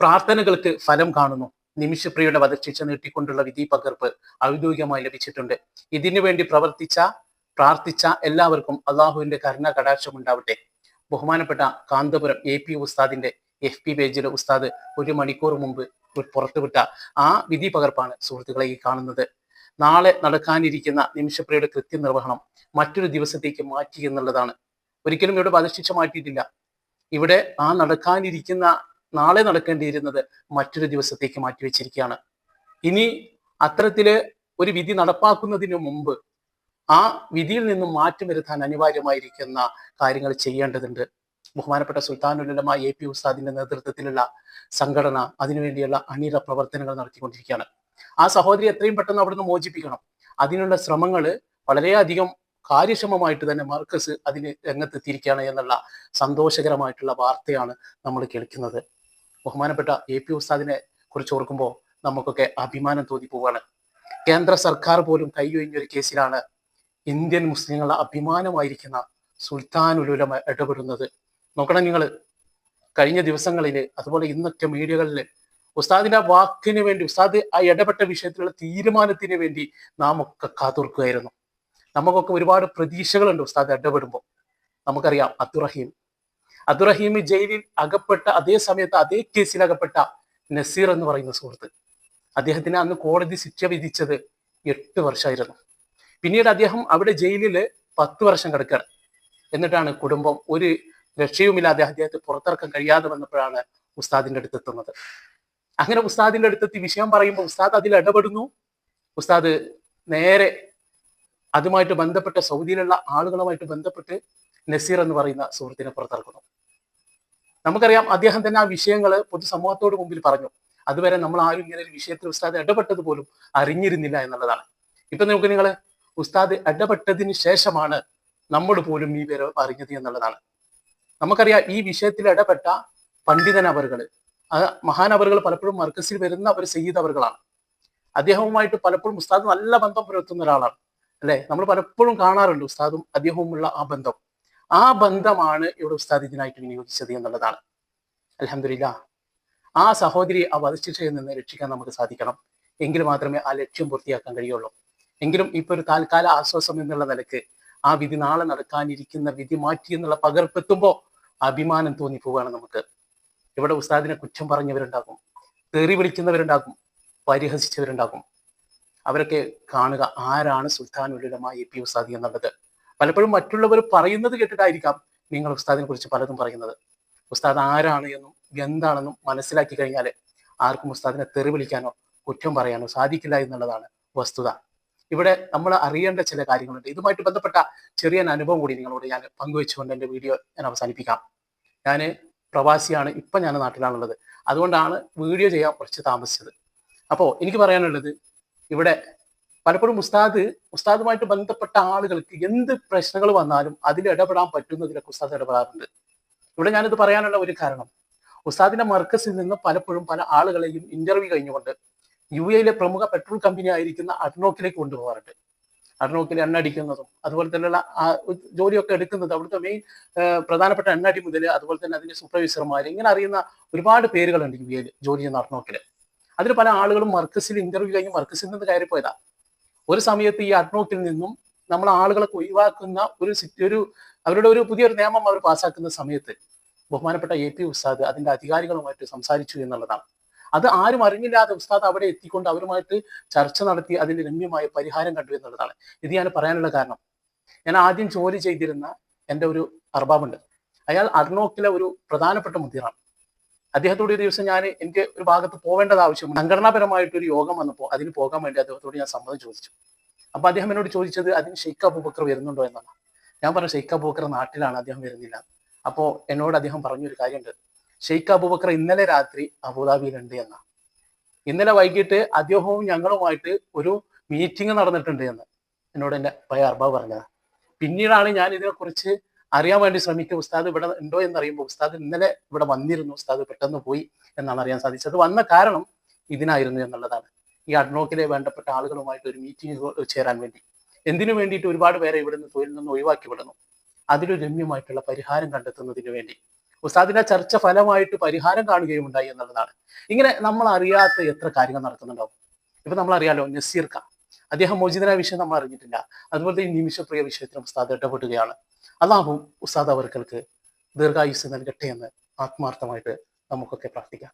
പ്രാർത്ഥനകൾക്ക് ഫലം കാണുന്നു. നിമിഷപ്രിയുടെ വധശിക്ഷ നീട്ടിക്കൊണ്ടുള്ള വിധി പകർപ്പ് ഔദ്യോഗികമായി ലഭിച്ചിട്ടുണ്ട്. ഇതിനു വേണ്ടി പ്രവർത്തിച്ച പ്രാർത്ഥിച്ച എല്ലാവർക്കും അള്ളാഹുവിന്റെ കരുണ കടാക്ഷം ഉണ്ടാവട്ടെ. ബഹുമാനപ്പെട്ട കാന്തപുരം എ പി ഉസ്താദിന്റെ എഫ് പി പേജിലെ ഉസ്താദ് ഒരു മണിക്കൂർ മുമ്പ് പുറത്തുവിട്ട ആ വിധി പകർപ്പാണ് സുഹൃത്തുക്കളെ ഈ കാണുന്നത്. നാളെ നടക്കാനിരിക്കുന്ന നിമിഷപ്രിയുടെ കൃത്യനിർവഹണം മറ്റൊരു ദിവസത്തേക്ക് മാറ്റി എന്നുള്ളതാണ്. ഒരിക്കലും ഇവിടെ വധശിക്ഷ മാറ്റിയിട്ടില്ല. ഇവിടെ ആ നടക്കാനിരിക്കുന്ന നാളെ നടക്കേണ്ടിയിരുന്നത് മറ്റൊരു ദിവസത്തേക്ക് മാറ്റിവെച്ചിരിക്കുകയാണ് ഇനി അത്തരത്തിൽ ഒരു വിധി നടപ്പാക്കുന്നതിന് മുമ്പ് ആ വിധിയിൽ നിന്നും മാറ്റം വരുത്താൻ അനിവാര്യമായിരിക്കുന്ന കാര്യങ്ങൾ ചെയ്യേണ്ടതുണ്ട്. ബഹുമാനപ്പെട്ട സുൽത്താനുലമ എ പി ഉസ്താദിന്റെ നേതൃത്വത്തിലുള്ള സംഘടന അതിനുവേണ്ടിയുള്ള അണിയറ പ്രവർത്തനങ്ങൾ നടത്തിക്കൊണ്ടിരിക്കുകയാണ്. ആ സഹോദരി എത്രയും പെട്ടെന്ന് അവിടുന്ന് മോചിപ്പിക്കണം. അതിനുള്ള ശ്രമങ്ങൾ വളരെയധികം കാര്യക്ഷമമായിട്ട് തന്നെ മർക്കസ് അതിന് രംഗത്തെത്തിയിരിക്കുകയാണ് എന്നുള്ള സന്തോഷകരമായിട്ടുള്ള വാർത്തയാണ് നമ്മൾ കേൾക്കുന്നത്. ബഹുമാനപ്പെട്ട എ പി ഉസ്താദിനെ കുറിച്ച് ഓർക്കുമ്പോൾ നമുക്കൊക്കെ അഭിമാനം തോന്നി പോവുകയാണ് കേന്ദ്ര സർക്കാർ പോലും കൈയൊഴിഞ്ഞൊരു കേസിലാണ് ഇന്ത്യൻ മുസ്ലിങ്ങളുടെ അഭിമാനമായിരിക്കുന്ന സുൽത്താൻ ഉലുലമ ഇടപെടുന്നത്. നോക്കണം നിങ്ങൾ കഴിഞ്ഞ ദിവസങ്ങളിൽ അതുപോലെ ഇന്നൊക്കെ മീഡിയകളിൽ ഉസ്താദിന്റെ വാക്കിന് വേണ്ടി ഉസ്താദ് ആ ഇടപെട്ട വിഷയത്തിലുള്ള തീരുമാനത്തിന് വേണ്ടി നാം ഒക്കെ കാതോർക്കുകയായിരുന്നു. നമുക്കൊക്കെ ഒരുപാട് പ്രതീക്ഷകളുണ്ട് ഉസ്താദ് ഇടപെടുമ്പോൾ. നമുക്കറിയാം അബ്ദുറഹീം അബ്ദുറഹീം ജയിലിൽ അകപ്പെട്ട അതേ സമയത്ത് അതേ കേസിൽ അകപ്പെട്ട നസീർ എന്ന് പറയുന്ന സുഹൃത്ത്. അദ്ദേഹത്തിന് അന്ന് കോടതി ശിക്ഷ വിധിച്ചത് എട്ട് വർഷമായിരുന്നു. പിന്നീട് അദ്ദേഹം അവിടെ ജയിലിൽ പത്ത് വർഷം കിടക്കുകയാണ്. എന്നിട്ടാണ് കുടുംബം ഒരു രക്ഷയുമില്ലാതെ അദ്ദേഹത്തെ പുറത്തിറക്കാൻ കഴിയാതെ വന്നപ്പോഴാണ് ഉസ്താദിന്റെ അടുത്തെത്തുന്നത് അങ്ങനെ ഉസ്താദിന്റെ അടുത്തെത്തി വിഷയം പറയുമ്പോൾ ഉസ്താദ് അതിൽ ഇടപെടുന്നു. ഉസ്താദ് നേരെ അതുമായിട്ട് ബന്ധപ്പെട്ട സൗദിയിലുള്ള ആളുകളുമായിട്ട് ബന്ധപ്പെട്ട് നസീർ എന്ന് പറയുന്ന സുഹൃത്തിനെ പുറത്തിറക്കുന്നു. നമുക്കറിയാം അദ്ദേഹം തന്നെ ആ വിഷയങ്ങൾ പൊതുസമൂഹത്തോട് മുമ്പിൽ പറഞ്ഞു. അതുവരെ നമ്മൾ ആരും ഇങ്ങനെ ഒരു വിഷയത്തിൽ ഉസ്താദ് ഇടപെട്ടത് പോലും അറിഞ്ഞിരുന്നില്ല എന്നുള്ളതാണ്. ഇപ്പൊ നമുക്ക് നിങ്ങൾ ഉസ്താദ് ഇടപെട്ടതിന് ശേഷമാണ് നമ്മൾ പോലും ഈ പേര് അറിഞ്ഞത് എന്നുള്ളതാണ്. നമുക്കറിയാം ഈ വിഷയത്തിൽ ഇടപെട്ട പണ്ഡിതനവറുകൾ മഹാനവറുകൾ പലപ്പോഴും മർക്കസിൽ വരുന്ന അവർ സയ്യിദ് അവറുകളാണ് അദ്ദേഹവുമായിട്ട് പലപ്പോഴും ഉസ്താദ് നല്ല ബന്ധം പുലർത്തുന്ന ഒരാളാണ്. അല്ലെ? നമ്മൾ പലപ്പോഴും കാണാറുണ്ട് ഉസ്താദും അദ്ദേഹവുമുള്ള ആ ബന്ധം. ആ ബന്ധമാണ് ഇവിടെ ഉസ്താദ് ഇതിനായിട്ട് വിനിയോഗിച്ചത് എന്നുള്ളതാണ്. അലഹമില്ല ആ സഹോദരി ആ വധശിക്ഷയിൽ നിന്ന് രക്ഷിക്കാൻ നമുക്ക് സാധിക്കണം. എങ്കിൽ മാത്രമേ ആ ലക്ഷ്യം പൂർത്തിയാക്കാൻ കഴിയുള്ളൂ. എങ്കിലും ഇപ്പൊ ഒരു താൽക്കാല ആശ്വാസം എന്നുള്ള നിലയ്ക്ക് ആ വിധി നാളെ നടക്കാനിരിക്കുന്ന വിധി മാറ്റി എന്നുള്ള പകർപ്പെത്തുമ്പോൾ അഭിമാനം തോന്നി പോവുകയാണ് നമുക്ക്. ഇവിടെ ഉസ്താദിനെ കുറ്റം പറഞ്ഞവരുണ്ടാകും. തെറി വിളിക്കുന്നവരുണ്ടാകും. പരിഹസിച്ചവരുണ്ടാകും. അവരൊക്കെ കാണുക ആരാണ് സുൽത്താൻ ഉലുലമ എ പി ഉസ്താദി എന്നുള്ളത്. പലപ്പോഴും മറ്റുള്ളവർ പറയുന്നത് കേട്ടിട്ടായിരിക്കാം നിങ്ങൾ ഉസ്താദിനെ കുറിച്ച് പലതും പറയുന്നത്. ഉസ്താദ് ആരാണ് എന്നും എന്താണെന്നും മനസ്സിലാക്കി കഴിഞ്ഞാൽ ആർക്കും ഉസ്താദിനെ തെറി വിളിക്കാനോ കുറ്റം പറയാനോ സാധിക്കില്ല എന്നുള്ളതാണ് വസ്തുത. ഇവിടെ നമ്മൾ അറിയേണ്ട ചില കാര്യങ്ങളുണ്ട്. ഇതുമായിട്ട് ബന്ധപ്പെട്ട ചെറിയ അനുഭവം കൂടി നിങ്ങളോട് ഞാൻ പങ്കുവെച്ചുകൊണ്ട് എന്റെ വീഡിയോ ഞാൻ അവസാനിപ്പിക്കാം. ഞാൻ പ്രവാസിയാണ് ഇപ്പം ഞാൻ നാട്ടിലാണുള്ളത്. അതുകൊണ്ടാണ് വീഡിയോ ചെയ്യാൻ കുറച്ച് താമസിച്ചത്. അപ്പോൾ എനിക്ക് പറയാനുള്ളത് ഇവിടെ പലപ്പോഴും ഉസ്താദ് ഉസ്താദുമായിട്ട് ബന്ധപ്പെട്ട ആളുകൾക്ക് എന്ത് പ്രശ്നങ്ങൾ വന്നാലും അതിൽ ഇടപെടാൻ പറ്റുന്നതിലൊക്കെ ഉസ്താദ് ഇടപെടാറുണ്ട്. ഇവിടെ ഞാനിത് പറയാനുള്ള ഒരു കാരണം. ഉസ്താദിന്റെ മർക്കസിൽ നിന്ന് പലപ്പോഴും പല ആളുകളെയും ഇന്റർവ്യൂ കഴിഞ്ഞുകൊണ്ട് യു എയിലെ പ്രമുഖ പെട്രോൾ കമ്പനി ആയിരിക്കുന്ന അഡ്നോക്കിലേക്ക് കൊണ്ടുപോകാറുണ്ട്. അഡ്നോക്കിൽ എണ്ണ അടിക്കുന്നതും അതുപോലെ തന്നെയുള്ള ആ ജോലിയൊക്കെ എടുക്കുന്നത് അവിടുത്തെ മെയിൻ പ്രധാനപ്പെട്ട എണ്ണ അടി മുതൽ അതുപോലെ തന്നെ അതിന്റെ സൂപ്പർവൈസർമാർ ഇങ്ങനെ അറിയുന്ന ഒരുപാട് പേരുകളുണ്ട് യു എയിൽ ജോലി ചെയ്യുന്ന അഡ്നോക്കിൽ അതിൽ പല ആളുകളും മർക്കസിൽ ഇന്റർവ്യൂ കഴിഞ്ഞ് മർക്കസിൽ നിന്ന് കയറിപ്പോയതാ. ഒരു സമയത്ത് ഈ അഡ്നോട്ടിൽ നിന്നും നമ്മൾ ആളുകളെ ഒഴിവാക്കുന്ന ഒരു ഒരു അവരുടെ ഒരു പുതിയൊരു നിയമം അവർ പാസ്സാക്കുന്ന സമയത്ത് ബഹുമാനപ്പെട്ട എ പി ഉസ്താദ് അതിന്റെ അധികാരികളുമായിട്ട് സംസാരിച്ചു എന്നുള്ളതാണ്. അത് ആരും അറിഞ്ഞില്ലാതെ ഉസ്താദ് അവിടെ എത്തിക്കൊണ്ട് അവരുമായിട്ട് ചർച്ച നടത്തി അതിന് രമ്യമായ പരിഹാരം കണ്ടു എന്നുള്ളതാണ്. ഇത് ഞാൻ പറയാനുള്ള കാരണം. ഞാൻ ആദ്യം ജോലി ചെയ്തിരുന്ന എന്റെ ഒരു അർബാബുണ്ട്. അയാൾ അർണോക്കിലെ ഒരു പ്രധാനപ്പെട്ട മുദ്രയാണ്. അദ്ദേഹത്തോട് ഒരു ദിവസം ഞാൻ എനിക്ക് ഒരു ഭാഗത്ത് പോവേണ്ടത് ആവശ്യമുണ്ട്. സംഘടനാപരമായിട്ട് ഒരു യോഗം വന്നപ്പോൾ അതിന് പോകാൻ വേണ്ടി അദ്ദേഹത്തോട് ഞാൻ സമ്മതം ചോദിച്ചു. അപ്പൊ അദ്ദേഹം എന്നോട് ചോദിച്ചത് അതിന് ഷെയ്ഖ് അബൂബക്കർ വരുന്നുണ്ടോ എന്നാണ്. ഞാൻ പറഞ്ഞു ഷെയ്ഖ് അബൂബക്കർ നാട്ടിലാണ് അദ്ദേഹം വരുന്നില്ല. അപ്പോൾ എന്നോട് അദ്ദേഹം പറഞ്ഞൊരു കാര്യമുണ്ട്. ഷെയ്ഖ് അബൂബക്കർ ഇന്നലെ രാത്രി അബുദാബിയിലുണ്ട് എന്ന. ഇന്നലെ വൈകിട്ട് അദ്ദേഹവും ഞങ്ങളുമായിട്ട് ഒരു മീറ്റിംഗ് നടന്നിട്ടുണ്ട് എന്ന് എന്നോട് എന്റെ പയ അർബാബ് പറഞ്ഞത്. പിന്നീടാണ് ഞാൻ ഇതിനെക്കുറിച്ച് അറിയാൻ വേണ്ടി ശ്രമിക്കും. ഉസ്താദ് ഇവിടെ ഉണ്ടോ എന്ന് അറിയുമ്പോൾ ഉസ്താദ് ഇന്നലെ ഇവിടെ വന്നിരുന്നു. ഉസ്താദ് പെട്ടെന്ന് പോയി എന്നാണ് അറിയാൻ സാധിച്ചത്. വന്ന കാരണം ഇതിനായിരുന്നു എന്നുള്ളതാണ്. ഈ അഡ്നോക്കിലെ വേണ്ടപ്പെട്ട ആളുകളുമായിട്ട് ഒരു മീറ്റിംഗ് ചേരാൻ വേണ്ടി. എന്തിനു വേണ്ടിയിട്ട് ഒരുപാട് പേരെ ഇവിടെ നിന്ന് തൊഴിൽ നിന്ന് ഒഴിവാക്കി വിടുന്നു അതിലൊരു രമ്യമായിട്ടുള്ള പരിഹാരം കണ്ടെത്തുന്നതിന് വേണ്ടി. ഉസ്താദിനെ ചർച്ച ഫലമായിട്ട് പരിഹാരം കാണുകയും ഉണ്ടായി എന്നുള്ളതാണ്. ഇങ്ങനെ നമ്മൾ അറിയാത്ത എത്ര കാര്യങ്ങൾ നടക്കുന്നുണ്ടാവും. ഇപ്പൊ നമ്മൾ അറിയാലോ നസീർക്ക. അദ്ദേഹം മോചിതനായ വിഷയം നമ്മൾ അറിഞ്ഞിട്ടില്ല. അതുപോലെ ഈ നിമിഷപ്രിയ വിഷയത്തിലും ഉസ്താദ് ഇടപെടുകയാണ്. അള്ളാഹു ഉസ്താദ് അവർക്കൾക്ക് ദീർഘായുസ് നൽകട്ടെ എന്ന് ആത്മാർത്ഥമായിട്ട് നമുക്കൊക്കെ പ്രാർത്ഥിക്കാം.